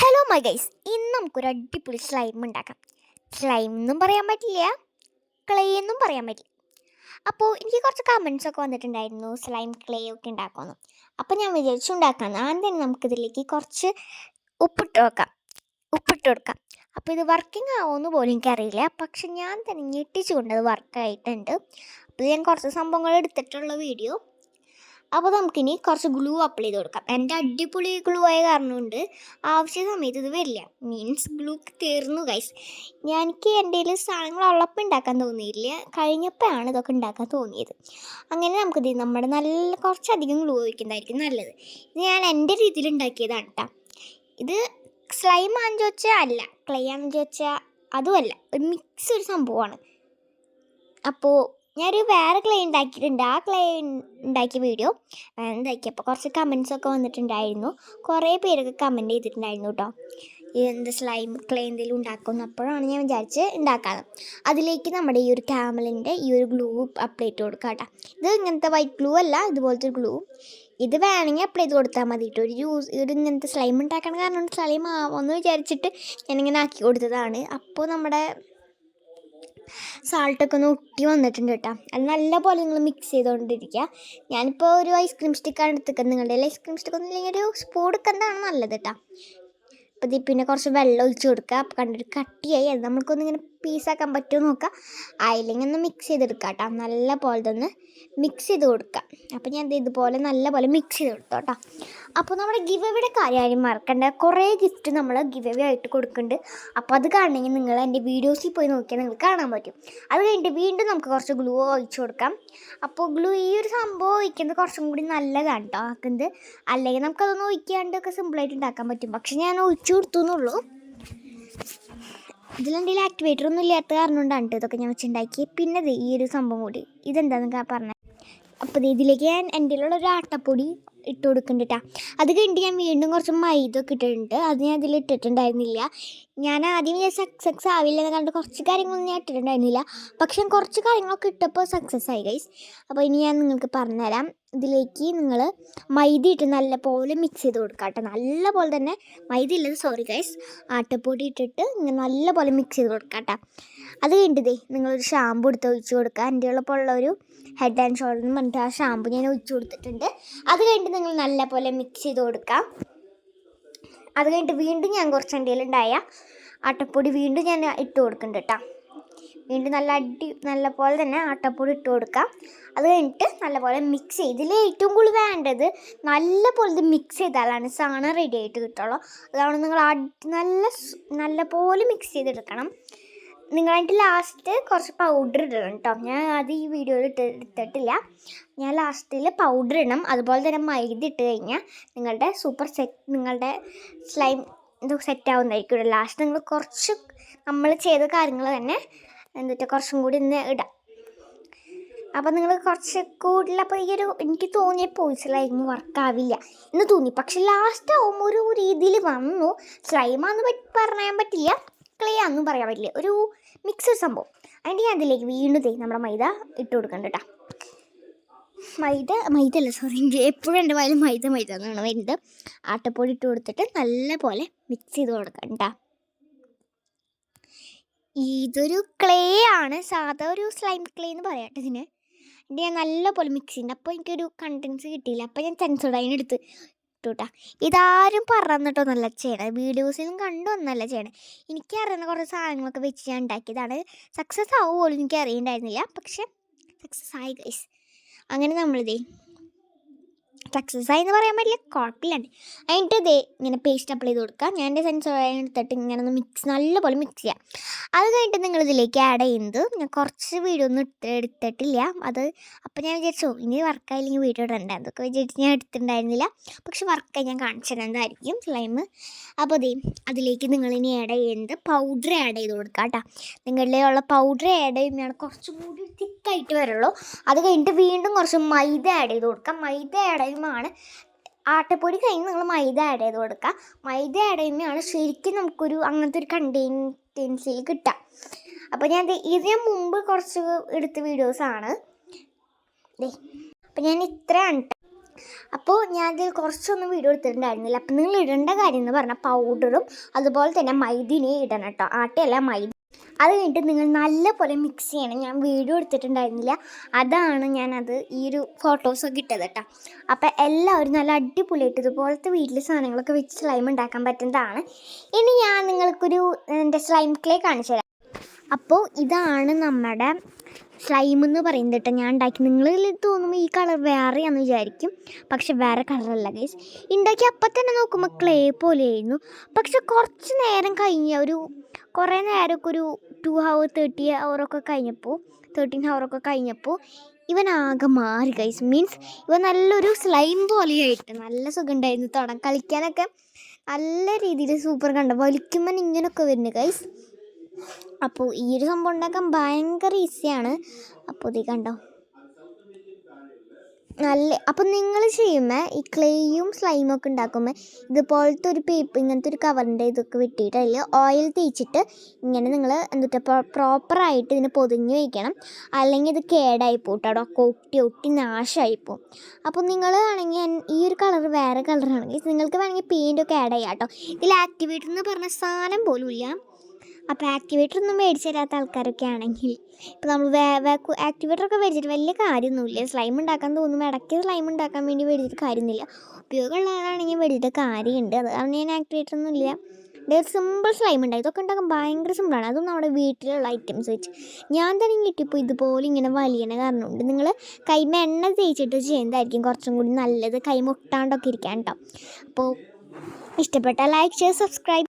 Hello my guys ഇന്ന് നമുക്കൊരു അടിപൊളി സ്ലൈം ഉണ്ടാക്കാം. സ്ലൈം എന്നും പറയാൻ പറ്റില്ല. ക്ലേ എന്നും പറയാൻ പറ്റില്ല. അപ്പോൾ എനിക്ക് കുറച്ച് കമൻസ് ഒക്കെ വന്നിട്ടുണ്ടായിരുന്നു സ്ലൈം ക്ലേ ഒക്കെ ഉണ്ടാക്കുമെന്ന്. അപ്പോൾ ഞാൻ വിചാരിച്ചു ഉണ്ടാക്കാം ആദ്യം തന്നെ നമുക്കിതിലേക്ക് കുറച്ച് ഉപ്പിട്ട് വെക്കാം. ഉപ്പിട്ട് കൊടുക്കാം. അപ്പോൾ ഇത് വർക്കിംഗ് ആവുമെന്ന് പോലും എനിക്കറിയില്ല. പക്ഷെ ഞാൻ തന്നെ ഞെട്ടിച്ചുകൊണ്ട് അത് വർക്കായിട്ടുണ്ട് അപ്പോൾ ഞാൻ കുറച്ച് സംഭവങ്ങൾ എടുത്തിട്ടുള്ള വീഡിയോ അപ്പോൾ നമുക്കിനി കുറച്ച് ഗ്ലൂ അപ്ലൈ ചെയ്ത് കൊടുക്കാം. എന്റെ അടിപൊളി ഗ്ലൂ ആയ കാരണം കൊണ്ട് ആവശ്യ സമയത്ത് ഇത് വരില്ല. മീൻസ് ഗ്ലൂ തീർന്നു ഗൈസ് എനിക്ക് എന്റെ കയ്യിൽ സാധനങ്ങൾ ഉള്ളപ്പം ഉണ്ടാക്കാൻ തോന്നിയില്ല. കഴിഞ്ഞപ്പോഴാണ് ഇതൊക്കെ ഉണ്ടാക്കാൻ തോന്നിയത്. അങ്ങനെ നമുക്കിത് നമ്മുടെ നല്ല കുറച്ചധികം ഗ്ലൂ ഒഴിക്കുന്നതായിരിക്കും നല്ലത്. ഇത് ഞാൻ എന്റെ രീതിയിൽ ഉണ്ടാക്കിയതാണ് കേട്ടോ ഇത് സ്ലൈം ആണെന്ന് ചോദിച്ചാൽ അല്ല ക്ലേ ആണെന്ന് ചോദിച്ചാൽ അതുമല്ല. ഒരു മിക്സ് ഒരു സംഭവമാണ്. അപ്പോൾ ഞാനൊരു വേറെ ക്ലേ ഉണ്ടാക്കിയിട്ടുണ്ട് ആ ക്ലേ ഉണ്ടാക്കിയ വീഡിയോ ഉണ്ടാക്കിയപ്പോൾ കുറച്ച് കമൻസ് ഒക്കെ വന്നിട്ടുണ്ടായിരുന്നു. കുറേ പേരൊക്കെ കമന്റ് ചെയ്തിട്ടുണ്ടായിരുന്നു കേട്ടോ എന്ത് സ്ലൈം ക്ലേ എന്തെങ്കിലും ഉണ്ടാക്കുമെന്ന് അപ്പോഴാണ് ഞാൻ വിചാരിച്ച് ഉണ്ടാക്കാറ് അതിലേക്ക് നമ്മുടെ ഈ ഒരു ക്യാമലിന്റെ ഈ ഒരു ഗ്ലൂ അപ്ലൈ ചെയ്ത് കൊടുക്കാം കേട്ടോ ഇത് ഇങ്ങനത്തെ വൈറ്റ് ഗ്ലൂ അല്ല ഇതുപോലത്തെ ഒരു ഗ്ലൂ ഇത് വേണമെങ്കിൽ അപ്ലൈ ചെയ്ത് കൊടുത്താൽ മതി കേട്ടോ ഒരു യൂസ് ഒരു ഇങ്ങനത്തെ സ്ലൈം ഉണ്ടാക്കണ കാരണം സ്ലൈം ആവുമെന്ന് വിചാരിച്ചിട്ട് ഞാനിങ്ങനെ ആക്കി കൊടുത്തതാണ്. അപ്പോൾ നമ്മുടെ സാൾട്ടൊക്കെ ഒന്ന് ഒട്ടി വന്നിട്ടുണ്ട് കേട്ടോ. അത് നല്ലപോലെ നിങ്ങൾ മിക്സ് ചെയ്തുകൊണ്ടിരിക്കുക. ഞാനിപ്പോൾ ഒരു ഐസ്ക്രീം സ്റ്റിക്കാണ് എടുത്തിക്കുന്നത് നിങ്ങളുടെ ഐസ്ക്രീം സ്റ്റിക്ക് ഒന്നും ഇല്ലെങ്കിൽ ഒരു സ്പൂ എടുക്കുന്നതാണ് നല്ലത് കേട്ടോ. അപ്പോൾ ഇത് പിന്നെ കുറച്ച് വെള്ളം ഒഴിച്ച് കൊടുക്കുക. അപ്പോൾ കണ്ടൊരു കട്ടിയായി. അത് നമ്മൾക്കൊന്നിങ്ങനെ പീസാക്കാൻ പറ്റുമോ നോക്കുക. അതിലിങ്ങനെ ഒന്ന് മിക്സ് ചെയ്തെടുക്കുക കേട്ടോ. നല്ല പോലെ ഒന്ന് മിക്സ് ചെയ്ത് കൊടുക്കുക. അപ്പോൾ ഞാൻ ഇതുപോലെ നല്ല പോലെ മിക്സ് ചെയ്ത് കൊടുത്തു കേട്ടോ. അപ്പോൾ നമ്മുടെ ഗിവ് എവിടെ കാര്യം മറക്കണ്ട. കുറേ ഗിഫ്റ്റ് നമ്മൾ ഗിവ് ആയിട്ട് കൊടുക്കുന്നുണ്ട്. അപ്പോൾ അത് കാണണമെങ്കിൽ നിങ്ങൾ എന്റെ വീഡിയോസിൽ പോയി നോക്കിയാൽ നിങ്ങൾക്ക് കാണാൻ പറ്റും. അത് കഴിഞ്ഞിട്ട് വീണ്ടും നമുക്ക് കുറച്ച് ഗ്ലൂ ഒഴിച്ചു കൊടുക്കാം. അപ്പോൾ ഗ്ലൂ ഈ ഒരു സംഭവം ഒഴിക്കുന്നത് കുറച്ചും കൂടി നല്ലതാണ് കേട്ടോ ആക്കുന്നത് അല്ലെങ്കിൽ നമുക്കതൊന്നും ഒഴിക്കാണ്ടൊക്കെ സിമ്പിളായിട്ട് ഉണ്ടാക്കാൻ പറ്റും. പക്ഷെ ഞാൻ ഒഴിച്ചു കൊടുത്തു എന്നുള്ളൂ ഇതിലെന്തെങ്കിലും ആക്ടിവേറ്റർ ഒന്നും ഇല്ലാത്ത കാരണം കൊണ്ടാണ് ഇതൊക്കെ ഞാൻ വെച്ചുണ്ടാക്കി പിന്നെ ഈ ഒരു സംഭവം കൂടി. ഇതെന്താണെന്ന് പറഞ്ഞത് അപ്പോൾ ഇതിലേക്ക് ഞാൻ എന്റെ ഒരു ആട്ടപ്പൊടി ഇട്ട് കൊടുക്കുന്നുണ്ട് അത് കഴിഞ്ഞിട്ട് ഞാൻ വീണ്ടും കുറച്ച് മൈദൊക്കെ ഇട്ടിട്ടുണ്ട്. അത് ഞാൻ അതിൽ ഇട്ടിട്ടുണ്ടായിരുന്നില്ല. ഞാൻ ആദ്യം ഞാൻ സക്സസ് ആവില്ല എന്ന് കണ്ട് കുറച്ച് കാര്യങ്ങളൊന്നും ഞാൻ ഇട്ടിട്ടുണ്ടായിരുന്നില്ല. പക്ഷെ കുറച്ച് കാര്യങ്ങളൊക്കെ ഇട്ടപ്പോൾ സക്സസ് ആയി ഗൈസ് അപ്പോൾ ഇനി ഞാൻ നിങ്ങൾക്ക് പറഞ്ഞുതരാം. ഇതിലേക്ക് നിങ്ങൾ മൈദ ഇട്ട് നല്ല പോലെ മിക്സ് ചെയ്ത് കൊടുക്കുക കേട്ടോ. നല്ല പോലെ തന്നെ മൈദ ഇല്ലത് സോറി ഗൈസ് ആട്ടപ്പൊടി ഇട്ടിട്ട് ഇങ്ങനെ നല്ല പോലെ മിക്സ് ചെയ്ത് കൊടുക്കുക കേട്ടോ. അത് കഴിഞ്ഞിട്ടേ നിങ്ങളൊരു ഷാമ്പു എടുത്ത് ഒഴിച്ച് കൊടുക്കുക എന്റെ ഉള്ളപ്പോൾ ഉള്ള ഒരു ഹെഡ് ആൻഡ് ഷോൾഡർ എന്ന് പറഞ്ഞിട്ട് ആ ഷാമ്പു ഞാൻ ഒഴിച്ച് കൊടുത്തിട്ടുണ്ട്. അത് കഴിഞ്ഞിട്ട് നിങ്ങൾ നല്ല പോലെ മിക്സ് ചെയ്ത് കൊടുക്കാം. അത് കഴിഞ്ഞിട്ട് വീണ്ടും ഞാൻ കുറച്ച് എന്റെ ഉണ്ടായ ആട്ടപ്പൊടി വീണ്ടും ഞാൻ ഇട്ട് കൊടുക്കുന്നുണ്ട് കേട്ടോ. വീണ്ടും നല്ല അടി നല്ല പോലെ തന്നെ ആട്ടപ്പൊടി ഇട്ട് കൊടുക്കാം. അത് കഴിഞ്ഞിട്ട് നല്ലപോലെ മിക്സ് ചെയ്ത് ഇതിൽ ഏറ്റവും കൂടുതൽ വേണ്ടത് നല്ല പോലെ ഇത് മിക്സ് ചെയ്താലാണ് സാധനം റെഡി ആയിട്ട് കിട്ടുള്ളൂ. അതാണ് നിങ്ങൾ അടി നല്ല നല്ല പോലെ മിക്സ് ചെയ്തെടുക്കണം. നിങ്ങളതിന്റെ ലാസ്റ്റ് കുറച്ച് പൗഡർ ഇടണം കേട്ടോ ഞാൻ അത് ഈ വീഡിയോയിൽ ഇട്ട് ഇട്ടിട്ടില്ല. ഞാൻ ലാസ്റ്റിൽ പൗഡർ ഇടണം. അതുപോലെ തന്നെ മൈദ ഇട്ട് കഴിഞ്ഞാൽ നിങ്ങളുടെ സൂപ്പർ സെറ്റ് നിങ്ങളുടെ സ്ലൈം ഇത് സെറ്റ് ആവുന്നതായിരിക്കും ലാസ്റ്റ് നിങ്ങൾ കുറച്ച് നമ്മൾ ചെയ്ത കാര്യങ്ങൾ തന്നെ എന്നിട്ട് കുറച്ചും കൂടി ഇന്ന് ഇടാം. അപ്പോൾ നിങ്ങൾ കുറച്ച് കൂടുതൽ അപ്പോൾ ഈ ഒരു എനിക്ക് തോന്നിയ പോയിസിലായിരുന്നു വർക്കാവില്ല എന്ന് തോന്നി. പക്ഷെ ലാസ്റ്റ് ആവുമ്പോൾ ഒരു രീതിയിൽ വന്നു. സ്ലൈമാന്ന് പറയാൻ പറ്റില്ല. ക്ലേ ആണെന്നും പറയാൻ പറ്റില്ല. ഒരു മിക്സഡ് സംഭവം. അതിന്റെ ഞാൻ അതിലേക്ക് വീണ്ടും തേ നമ്മുടെ മൈദ ഇട്ട് കൊടുക്കണ്ട കേട്ടോ മൈദ മൈദ അല്ല സോറി എപ്പോഴും എന്റെ വായിൽ മൈദ മൈദ എന്നാണ് വരുന്നത്. ആട്ടപ്പൊടി ഇട്ട് കൊടുത്തിട്ട് നല്ല പോലെ മിക്സ് ചെയ്ത് കൊടുക്കണ്ട കേട്ടോ ഇതൊരു ക്ലേ ആണ്. സാധാ ഒരു സ്ലൈം ക്ലേ എന്ന് പറയാട്ടെ ഇതിന്. എന്റെ ഞാൻ നല്ല പോലെ മിക്സ് ചെയ്യുന്നുണ്ട്. അപ്പോൾ എനിക്കൊരു കണ്ടൻസ് കിട്ടിയില്ല. അപ്പോൾ ഞാൻ സെൻസോഡൈൻ എടുത്ത് ഇട്ടുട്ടാ ഇതാരും പറഞ്ഞിട്ടൊന്നുമല്ല ചെയ്യണത്. വീഡിയോസിലും കണ്ടൊന്നല്ല ചെയ്യണത്. എനിക്കറിയുന്ന കുറച്ച് സാധനങ്ങളൊക്കെ വെച്ച് ഞാൻ ഉണ്ടാക്കിയതാണ്. സക്സസ് ആവുമോ എനിക്ക് അറിയണ്ടായിരുന്നില്ല പക്ഷെ സക്സസ് ആയി ഗൈസ് അങ്ങനെ നമ്മളിതേ സക്സസ് ആയി എന്ന് പറയാൻ പറ്റില്ല. കുഴപ്പമില്ലാണ്ട് അതിന്റെ ഇതേ ഇങ്ങനെ പേസ്റ്റ് അപ്ലൈ ചെയ്ത് കൊടുക്കുക. ഞാൻ എന്റെ സെൻസർ എടുത്തിട്ട് ഇങ്ങനെ ഒന്ന് മിക്സ് നല്ലപോലെ മിക്സ് ചെയ്യാം. അത് കഴിഞ്ഞിട്ട് നിങ്ങൾ ഇതിലേക്ക് ആഡ് ചെയ്യുന്നത് ഞാൻ കുറച്ച് വീഡിയോ ഒന്നും എടുത്ത് എടുത്തിട്ടില്ല. അത് അപ്പോൾ ഞാൻ വിചാരിച്ചു ഇനി വർക്കായില്ലെങ്കിൽ വീഡിയോ ഇടണ്ട. അതൊക്കെ വിചാരിച്ച് ഞാൻ എടുത്തിട്ടുണ്ടായിരുന്നില്ല. പക്ഷെ വർക്കായി ഞാൻ കാണിച്ചു തരുന്നതായിരിക്കും സ്ലൈം അപ്പോൾ അതേ അതിലേക്ക് നിങ്ങൾ ഇനി ആഡ് ചെയ്യുന്നത് പൗഡർ ആഡ് ചെയ്ത് കൊടുക്കുക കേട്ടോ. നിങ്ങളുടെ ഉള്ള പൗഡർ ആഡ് ചെയ്യുമ്പോഴാണ് കുറച്ചും കൂടി തിക്കായിട്ട് വരുള്ളൂ. അത് കഴിഞ്ഞിട്ട് വീണ്ടും കുറച്ച് മൈദ ആഡ് ചെയ്ത് കൊടുക്കാം മൈദ ആഡ് ചെയ്യുമ്പോഴാണ് ആട്ടപ്പൊടി കഴിഞ്ഞ് നിങ്ങൾ മൈദ ആഡ് ചെയ്ത് കൊടുക്കുക മൈദ ആഡ് ചെയ്യുമ്പോഴാണ് ശരിക്കും നമുക്കൊരു അങ്ങനത്തെ ഒരു കണ്ടെയ്ന്റൻസിൽ കിട്ടുക അപ്പോൾ ഞാൻ ഇത് ഞാൻ മുമ്പ് കുറച്ച് എടുത്ത വീഡിയോസാണ് അപ്പം ഞാൻ ഇത്രയാണ് അപ്പോൾ ഞാൻ ഇതിൽ കുറച്ചൊന്നും വീഡിയോ എടുത്തിട്ടുണ്ടായിരുന്നില്ല. അപ്പം നിങ്ങൾ ഇടേണ്ട കാര്യം എന്ന് പറഞ്ഞാൽ പൗഡറും അതുപോലെ തന്നെ മൈദിനെ ഇടണം കേട്ടോ ആട്ടയല്ല മൈദ അത് കഴിഞ്ഞിട്ട് നിങ്ങൾ നല്ലപോലെ മിക്സ് ചെയ്യണം. ഞാൻ വീഡിയോ എടുത്തിട്ടുണ്ടായിരുന്നില്ല. അതാണ് ഞാനത് ഈ ഒരു ഫോട്ടോസൊക്കെ ഇട്ടത് കേട്ടോ. അപ്പം എല്ലാവരും നല്ല അടിപൊളിയായിട്ട് ഇതുപോലത്തെ വീട്ടിലെ സാധനങ്ങളൊക്കെ വെച്ച് സ്ലൈം ഉണ്ടാക്കാൻ പറ്റുന്നതാണ്. ഇനി ഞാൻ നിങ്ങൾക്കൊരു എന്റെ സ്ലൈം ക്ലേ കാണിച്ചു തരാം. അപ്പോൾ ഇതാണ് നമ്മുടെ സ്ലൈം എന്ന് പറയുന്നത് കേട്ടോ ഞാൻ ഉണ്ടാക്കി നിങ്ങൾ തോന്നുമ്പോൾ ഈ കളർ വേറെയാണെന്ന് വിചാരിക്കും. പക്ഷെ വേറെ കളറല്ല ഗൈസ് ഉണ്ടാക്കി അപ്പം തന്നെ നോക്കുമ്പോൾ ക്ലേ പോലെയായിരുന്നു. പക്ഷെ കുറച്ച് നേരം കഴിഞ്ഞ ഒരു കുറേ നേരമൊക്കെ ഒരു ടു ഹവർ തേർട്ടി ഹവറൊക്കെ കഴിഞ്ഞപ്പോൾ തേർട്ടീൻ ഹവറൊക്കെ കഴിഞ്ഞപ്പോൾ ഇവൻ ആകെ മാറി ഗൈസ് മീൻസ് ഇവൻ നല്ലൊരു സ്ലൈം പോലെയായിട്ട് നല്ല സുഖം ഉണ്ടായിരുന്നു തുടങ്ങി കളിക്കാനൊക്കെ നല്ല രീതിയിൽ സൂപ്പർ കണ്ട വലിക്കുമ്പോൾ ഇങ്ങനെയൊക്കെ വരുന്നു ഗൈസ് അപ്പോൾ ഈ ഒരു സംഭവം ഉണ്ടാക്കാൻ ഭയങ്കര ഈസിയാണ് അപ്പോൾ ഇത് കണ്ടോ നല്ല അപ്പം നിങ്ങൾ ചെയ്യുമ്പോൾ ഈ ക്ലേയും സ്ലൈമും ഒക്കെ ഉണ്ടാക്കുമ്പോൾ ഇതുപോലത്തെ ഒരു പേപ്പർ ഇങ്ങനത്തെ ഒരു കവറിന്റെ ഇതൊക്കെ വെട്ടിയിട്ട് അതിൽ ഓയിൽ തേച്ചിട്ട് ഇങ്ങനെ നിങ്ങൾ എന്താ പ്രോപ്പറായിട്ട് ഇതിനെ പൊതിഞ്ഞ് വയ്ക്കണം അല്ലെങ്കിൽ ഇത് കേടായി പോട്ടെ ഒക്കെ ഒട്ടി ഒട്ടി നാശമായി പോകും അപ്പോൾ നിങ്ങൾ ആണെങ്കിൽ ഈ ഒരു കളർ വേറെ കളറാണെങ്കിൽ നിങ്ങൾക്ക് വേണമെങ്കിൽ പെയിന്റൊക്കെ ആഡ് ചെയ്യാം കേട്ടോ ഇതിൽ ആക്ടിവേറ്റർ എന്ന് പറഞ്ഞ സാധനം പോലും ഇല്ല അപ്പോൾ ആക്ടിവേറ്റർ ഒന്നും മേടിച്ച് തരാത്ത ആൾക്കാരൊക്കെ ആണെങ്കിൽ ഇപ്പോൾ നമ്മൾ വേ ആക്ടിവേറ്റർ ഒക്കെ മേടിച്ചിട്ട് വലിയ കാര്യമൊന്നുമില്ല. സ്ലൈം ഉണ്ടാക്കാൻ തോന്നുമ്പോൾ ഇടയ്ക്ക് സ്ലൈം ഉണ്ടാക്കാൻ വേണ്ടി മേടിച്ചിട്ട് കാര്യമൊന്നുമില്ല. ഉപയോഗമുള്ളതാണെങ്കിൽ മേടിച്ചിട്ട് കാര്യമുണ്ട്. അത് കാരണം ഞാൻ ആക്ടിവേറ്റർ ഒന്നും ഇല്ല. ഇത് ഒരു സിമ്പിൾ സ്ലൈം ഉണ്ടായി ഇതൊക്കെ ഉണ്ടാക്കാൻ ഭയങ്കര സിമ്പിളാണ് അതും നമ്മുടെ വീട്ടിലുള്ള ഐറ്റംസ് വെച്ച്. ഞാൻ തന്നെ കിട്ടിയപ്പോൾ ഇതുപോലെ ഇങ്ങനെ വലിയണ കാരണമുണ്ട്. നിങ്ങൾ കൈമ എണ്ണ തേച്ചിട്ട് ചെയ്യുന്നതായിരിക്കും കുറച്ചും കൂടി നല്ലത്. കൈ മുട്ടാണ്ടൊക്കെ ഇരിക്കാൻ കേട്ടോ അപ്പോൾ ഇഷ്ടപ്പെട്ട ലൈക്ക് ചെയ്ത് സബ്സ്ക്രൈബ്